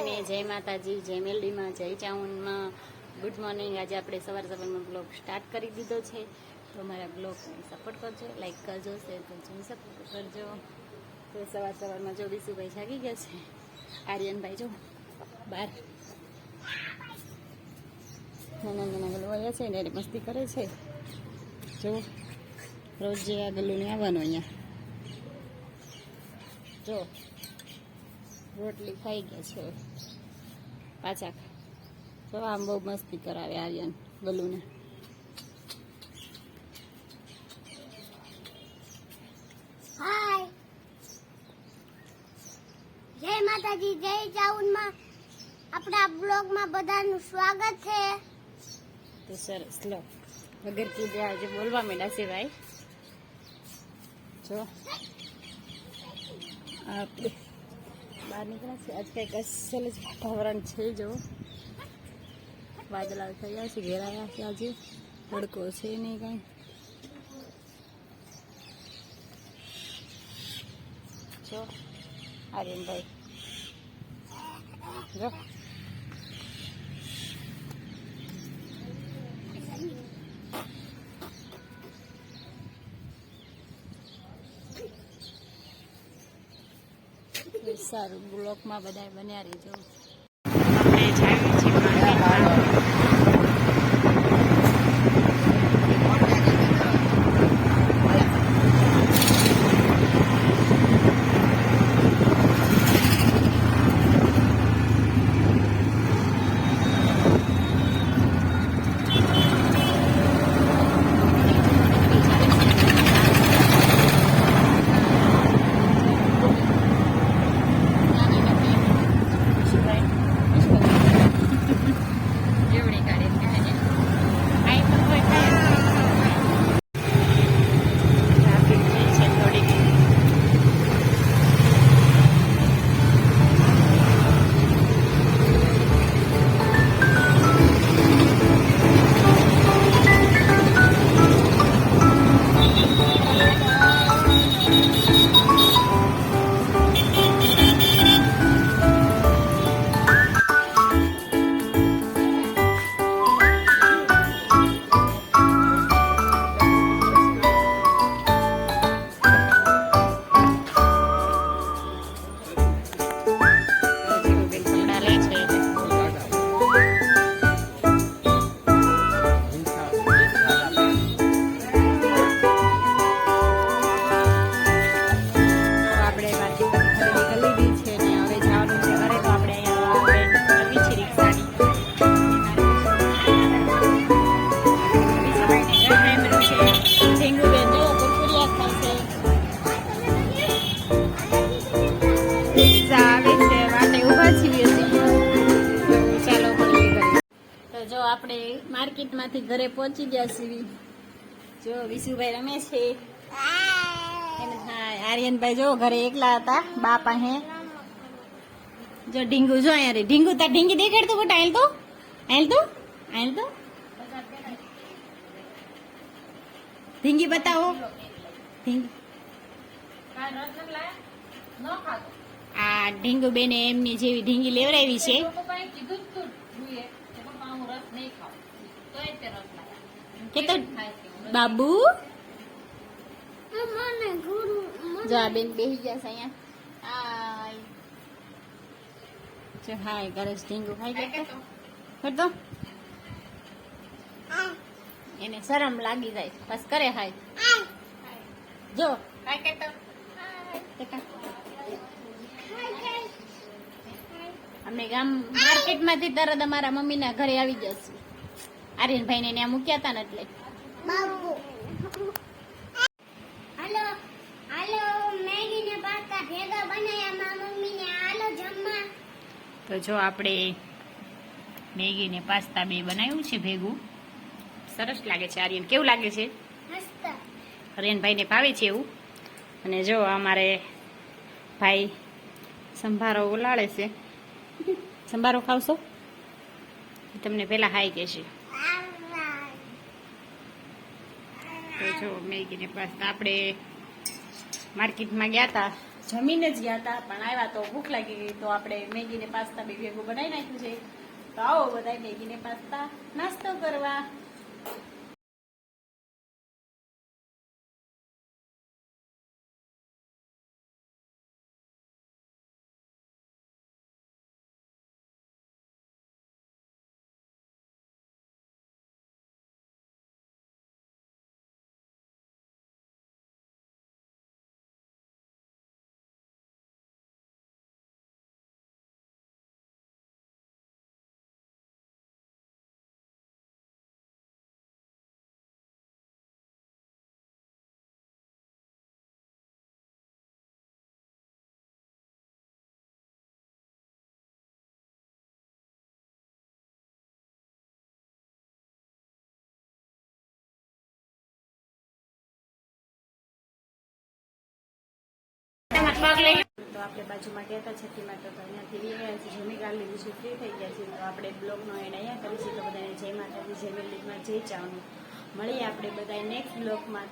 બધાને જય માતાજી, જય મેલડીમાં, જય ચાઉનમાં. ગુડ મોર્નિંગ આજે આપણે સવાર સવારમાં બ્લોગ સ્ટાર્ટ કરી દીધો છે. તો મારા બ્લોગને સપોર્ટ કરજો લાઈક કરજો શેર કરજો સપોર્ટ કરજો. તો સવાર સવારમાં જો બીસુભાઈ જાગી ગયા છે, આર્યનભાઈ જો બાર નાના નાના ગલવાયા છે ને મસ્તી કરે છે. જો, રોજ જે આ ગલ્લુને આવવાનું અહીંયા. જો રોટલી ખાઈ ગયા છે. પાછા તો આમ બહુ મસ્તી કરાવે આર્યન ગલુને હાય. જય માતાજી જય ચાઉનમાં. આપણા બ્લોગમાં બધાનું સ્વાગત છે. તો સરસ લો. વગર કીધે આજે બોલવા માંડ્યા છે ભાઈ. જો. આપણે બહાર નીકળ્યા છે આજ કંઈક જ વાતાવરણ છે, જો. વાદળા ગયા છે, ઘેરાયા છે આજે. તડકો છે નહીં કાંઈ. જો, આર્યનભાઈ. જો. સારું. બ્લોકમાં બધા બન્યા રહીજો. આપણે માર્કેટમાંથી ઘરે પહોંચી ગયા છીએ. જો વિશુભાઈ રમે છે. આર્યનભાઈ જો ઘરે એકલા હતા બા પાસે જો ઢીંગુ, જો અહીંયા રે ઢીંગુ, તાર ઢીંગી દેખાડતું બેટા આયલ તો. આયલ તો. આયલ તો. ઢીંગી બતાવો. ઢીંગી. આ ઢીંગુ બેને એમની જેવી ઢીંગી લેવડાવી છે. કે તો બાબુ? જો આ બેન બેસી ગયા છે અહીંયા. હાય. જો હાય ગરજ ઢીંગુ ખાઈ ગયા કર દો. એને શરમ લાગી જાય. બસ કરે હાય. જો. અમે ગામ માર્કેટમાંથી તરત અમારા મમ્મીના ઘરે આવી ગયા છીએ આર્યનભાઈને ત્યાં મૂક્યા હતા ને એટલે. હાલો હાલો મેગી ને પાસ્તા ભેગા બનાયા મારા મમ્મીને. હાલો જમવા. તો જો આપણે મેગી ને પાસ્તા બે બનાવ્યું છે ભેગું. સરસ લાગે છે આર્યન. કેવું લાગે છે? મસ્ત. આર્યનભાઈને ભાવે છે એવું? અને જો અમારે ભાઈ સંભારો ઓલાળે છે. સંભારો ખાવશો? તમને પેલા હાઈ કહેશે. તો જો મેગી ને પાસ્તા આપણે માર્કેટમાં ગયા હતા જમીને જ ગયા હતા પણ આવ્યા તો ભૂખ લાગી ગઈ, તો આપણે મેગી ને પાસ્તા બે ભેગું બનાવી નાખ્યું છે. તો આવો બધા મેગી ને પાસ્તા નાસ્તો કરવા. તો આપણે બાજુમાં ગયા હતા છઠ્ઠી માતા તો અહીંયાથી છે જમી કાઢી લીધું છે ફ્રી થઈ ગયા છે. તો આપણે બ્લોગનો એડ અહીંયા કરીશું, તો બધાને જય માતાજી, જય લીગમાં જય ચાવનું મળીએ આપણે બધા નેક્સ્ટ બ્લોગમાં.